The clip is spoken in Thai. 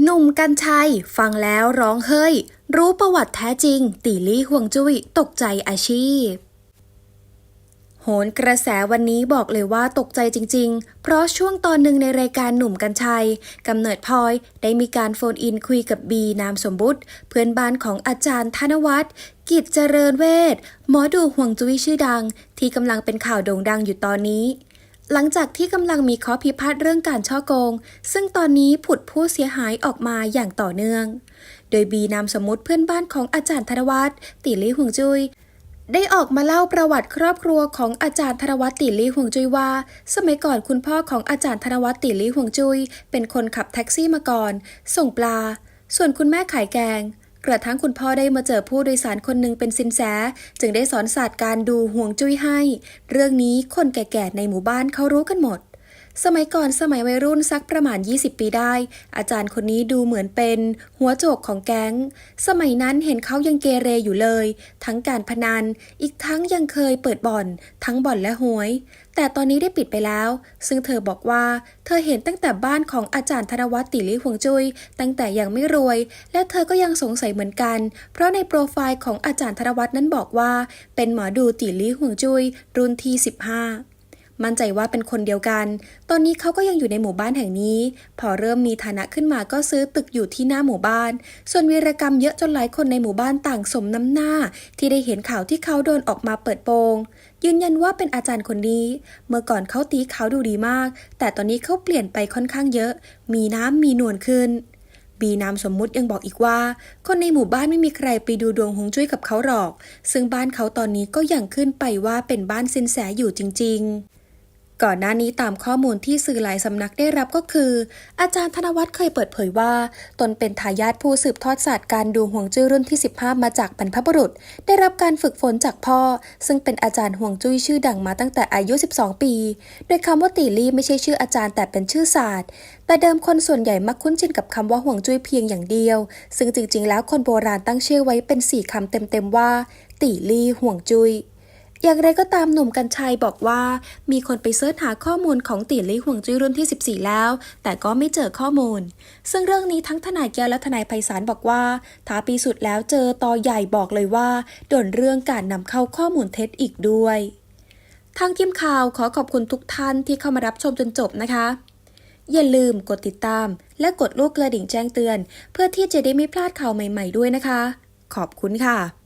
หนุ่มกัญชัย ฟังแล้วร้องเฮ้ย รู้ประวัติแท้จริง ตีลี่ห่วงจุ้ยตกใจอาชีพ โหนกระแสวันนี้บอกเลยว่าตกใจจริง ๆ เพราะช่วงตอนหนึ่งในรายการหนุ่มกัญชัยกำเนิดพลอยได้มีการโฟนอินคุยกับบีนามสมบุตรเพื่อนบ้านของอาจารย์ธนวัฒน์กิจเจริญเวทหมอดูห่วงจุ้ยชื่อดัง ที่กำลังเป็นข่าวโด่งดังอยู่ตอนนี้ หลังจากที่กำลังมีข้อพิพาทเรื่องการช่อโกง ซึ่งตอนนี้ผุดผู้เสียหายออกมาอย่างต่อเนื่อง โดยบีนามสมมติเพื่อนบ้านของอาจารย์ธนวัฒน์ติลี่ห่วงจุย้ยได้ออกมาเล่าประวัติครอบครัวของอาจารย์ธนวัฒน์ติลี่ห่วงจุ้ยว่า สมัยก่อนคุณพ่อของอาจารย์ธนวัฒน์ติลี่ห่วงจุ้ยเป็นคนขับแท็กซี่มาก่อน ส่งปลา ส่วนคุณแม่ขายแกง กระทั่งคุณพ่อได้มาเจอผู้โดยสารคนหนึ่งเป็นสินแส จึงได้สอนศาสตร์การดูห่วงจุ้ยให้ เรื่องนี้คนแก่ๆในหมู่บ้านเขารู้กันหมด สมัยก่อนสมัยวัยรุ่นสักประมาณ 20 ปีได้ อาจารย์คนนี้ดูเหมือนเป็นหัวโจกของแก๊ง สมัยนั้นเห็นเขายังเกเรอยู่เลย ทั้งการพนัน อีกทั้งยังเคยเปิดบ่อน ทั้งบ่อนและหวย แต่ตอนนี้ได้ปิดไปแล้ว ซึ่งเธอบอกว่า เธอเห็นตั้งแต่บ้านของอาจารย์ธนวัฒน์ติลิหวงจุย้ยตั้งแต่ยังไม่รวย และเธอก็ยังสงสัยเหมือนกัน เพราะในโปรไฟล์ของอาจารย์ธนวัฒน์นั้นบอกว่า เป็นหมอดูติลิหวงจุย้ยรุ่นที่ 15 มั่นใจว่าเป็นคนเดียวกัน ตอนนี้เขาก็ยังอยู่ในหมู่บ้านแห่งนี้ พอเริ่มมีฐานะขึ้นมาก็ซื้อตึกอยู่ที่หน้าหมู่บ้าน ส่วนวีรกรรมเยอะจนหลายคนในหมู่บ้านต่างสมน้ำหน้า ที่ได้เห็นข่าวที่เขาโดนออกมาเปิดโปง ยืนยันว่าเป็นอาจารย์คนนี้ เมื่อก่อนเขาตีเขาดูดีมาก แต่ตอนนี้เขาเปลี่ยนไปค่อนข้างเยอะ มีน้ำมีนวลขึ้นบีนามสมมุติยังบอกอีกว่า คนในหมู่บ้านไม่มีใครไปดูดวงฮวงจุ้ยกับเขาหรอก ซึ่งบ้านเขาตอนนี้ก็ยังขึ้นไปว่าเป็นบ้านสินแสอยู่จริง ๆ ก่อนหน้านี้ตามข้อมูลที่สื่อหลายสำนักได้รับก็คือ อาจารย์ธนวัฒน์เคยเปิดเผยว่า ตนเป็นทายาทผู้สืบทอดศาสตร์การดูห่วงจุ้ยรุ่นที่ 15 มาจากบรรพบุรุษ ได้รับการฝึกฝนจากพ่อ ซึ่งเป็นอาจารย์ห่วงจุ้ยชื่อดังมาตั้งแต่อายุ 12 ปี โดยคำว่าตีลี่ไม่ใช่ชื่ออาจารย์แต่เป็นชื่อศาสตร์ แต่เดิมคนส่วนใหญ่มักคุ้นชินกับคำว่าห่วงจุ้ยเพียงอย่างเดียว ซึ่งจริง ๆ แล้วคนโบราณตั้งชื่อไว้เป็นสี่คำเต็มๆว่า ตีลี่ห่วงจุ้ย อย่างไรก็ตามหนุ่มกัญชัยบอกว่า มีคนไปเสิร์ชหาข้อมูลของตีลี่ห่วงจุ้ยรุ่นที่ 14 แล้ว แต่ก็ไม่เจอข้อมูล ซึ่งเรื่องนี้ทั้งทนายแก้วและทนายไพศาลบอกว่าถ้าปีสุดแล้วเจอตอใหญ่บอกเลยว่าโดนเรื่องการนำเข้าข้อมูลเท็จอีกด้วย ทางทีมข่าวขอขอบคุณทุกท่านที่เข้ามารับชมจนจบนะคะ อย่าลืมกดติดตาม และกดลูกกระดิ่งแจ้งเตือน เพื่อที่จะได้ไม่พลาดข่าวใหม่ ๆ ด้วยนะคะ ขอบคุณค่ะ